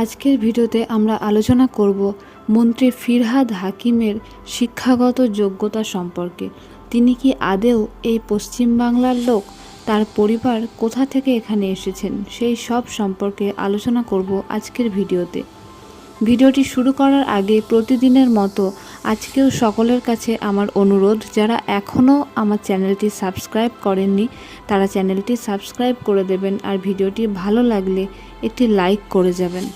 আজকের ভিডিওতে আমরা আলোচনা করব মন্ত্রী ফিরহাদ হাকিমের শিক্ষাগত যোগ্যতা সম্পর্কে। তিনি কি আদেও এই পশ্চিমবাংলার লোক? তার পরিবার কোথা থেকে এখানে এসেছেন? সেই সব সম্পর্কে আলোচনা করব আজকের ভিডিওতে। ভিডিওটি শুরু করার আগে প্রতিদিনের মতো আজকেও সকলের কাছে আমার অনুরোধ, যারা এখনও আমার চ্যানেলটি সাবস্ক্রাইব করেননি, তারা চ্যানেলটি সাবস্ক্রাইব করে দেবেন আর ভিডিওটি ভালো লাগলে একটি লাইক করে যাবেন।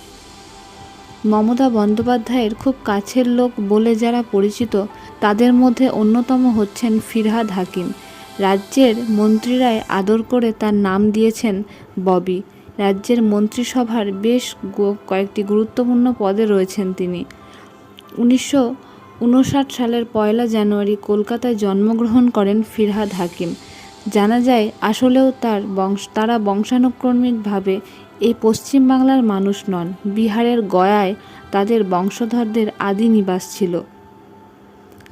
মমতা বন্দ্যোপাধ্যায়ের খুব কাছের লোক বলে যারা পরিচিত, তাদের মধ্যে অন্যতম হচ্ছেন ফিরহাদ হাকিম। রাজ্যের মন্ত্রীরাই আদর করে তার নাম দিয়েছেন ববি। রাজ্যের মন্ত্রিসভার বেশ কয়েকটি গুরুত্বপূর্ণ পদে রয়েছেন তিনি। উনিশশো উনষাট সালের পয়লা জানুয়ারি কলকাতায় জন্মগ্রহণ করেন ফিরহাদ হাকিম। জানা যায়, আসলেও তার বংশ তারা বংশানুক্রমিকভাবে এই পশ্চিমবাংলার মানুষ নন, বিহারের গয়ায় তাদের বংশধরদের আদি নিবাস ছিল।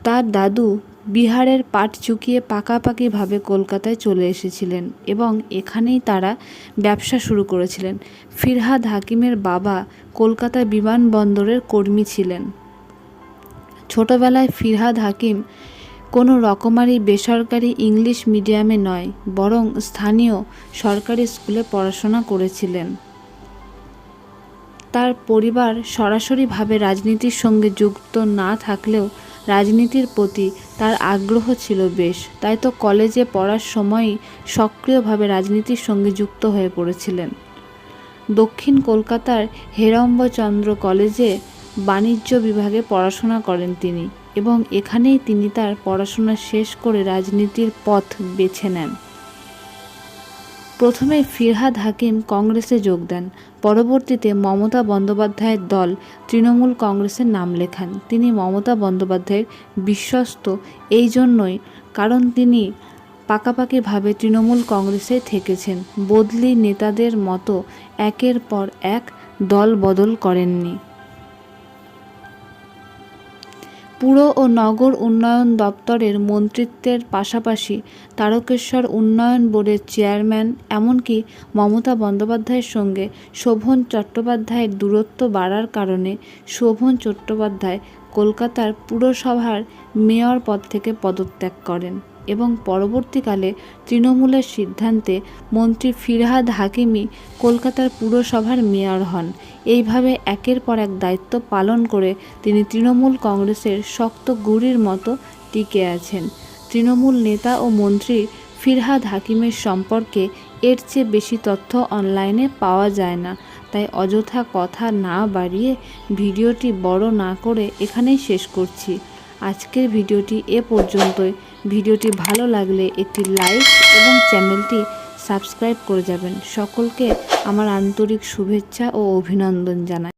তার দাদু বিহারের পাট চুকিয়ে পাকাপাকিভাবে কলকাতায় চলে এসেছিলেন এবং এখানেই তারা ব্যবসা শুরু করেছিলেন। ফিরহাদ হাকিমের বাবা কলকাতা বিমানবন্দরের কর্মী ছিলেন। ছোটবেলায় ফিরহাদ হাকিম কোনো রকমারি বেসরকারি ইংলিশ মিডিয়ামে নয়, বরং স্থানীয় সরকারি স্কুলে পড়াশোনা করেছিলেন। তার পরিবার সরাসরিভাবে রাজনীতির সঙ্গে যুক্ত না থাকলেও রাজনীতির প্রতি তার আগ্রহ ছিল বেশ। তাই তো কলেজে পড়ার সময়ই সক্রিয়ভাবে রাজনীতির সঙ্গে যুক্ত হয়ে পড়েছিলেন। দক্ষিণ কলকাতার হেরম্বচন্দ্র কলেজে বাণিজ্য বিভাগে পড়াশোনা করেন তিনি। এবং এখানেই তিনি তার পড়াশোনা শেষ করে রাজনীতির পথ বেছে নেন। প্রথমে ফিরহাদ হাকিম কংগ্রেসে যোগ দেন, পরবর্তীতে মমতা বন্দ্যোপাধ্যায়ের দল তৃণমূল কংগ্রেসের নাম লেখান। তিনি মমতা বন্দ্যোপাধ্যায়ের বিশ্বস্ত, এই জন্যই কারণ তিনি পাকাপাকিভাবে তৃণমূল কংগ্রেসে থেকেছেন। বদলি নেতাদের মতো একের পর এক দল বদল করেননি। পুর ও নগর উন্নয়ন দপ্তরের মন্ত্রিত্বের পাশাপাশি তারকেশ্বর উন্নয়ন বোর্ডের চেয়ারম্যান, এমনকি মমতা বন্দ্যোপাধ্যায়ের সঙ্গে শোভন চট্টোপাধ্যায়ের দূরত্ব বাড়ার কারণে শোভন চট্টোপাধ্যায় কলকাতার পুরসভার মেয়র পদ থেকে পদত্যাগ করেন। এবং পরবর্তীকালে তৃণমূলের সিদ্ধান্তে মন্ত্রী ফিরহাদ হাকিমি কলকাতার পুরসভার মেয়র হন। এইভাবে একের পর এক দায়িত্ব পালন করে তিনি তৃণমূল কংগ্রেসের শক্ত গুড়ির মতো টিকে আছেন। তৃণমূল নেতা ও মন্ত্রী ফিরহাদ হাকিমের সম্পর্কে এর চেয়ে বেশি তথ্য অনলাইনে পাওয়া যায় না। তাই অযথা কথা না বাড়িয়ে ভিডিওটি বড় না করে এখানেই শেষ করছি। আজকের ভিডিওটি এ পর্যন্তই। ভিডিওটি ভালো লাগলে একটি লাইক এবং চ্যানেলটি সাবস্ক্রাইব করে যাবেন। সকলকে আমার আন্তরিক শুভেচ্ছা ও অভিনন্দন জানাই।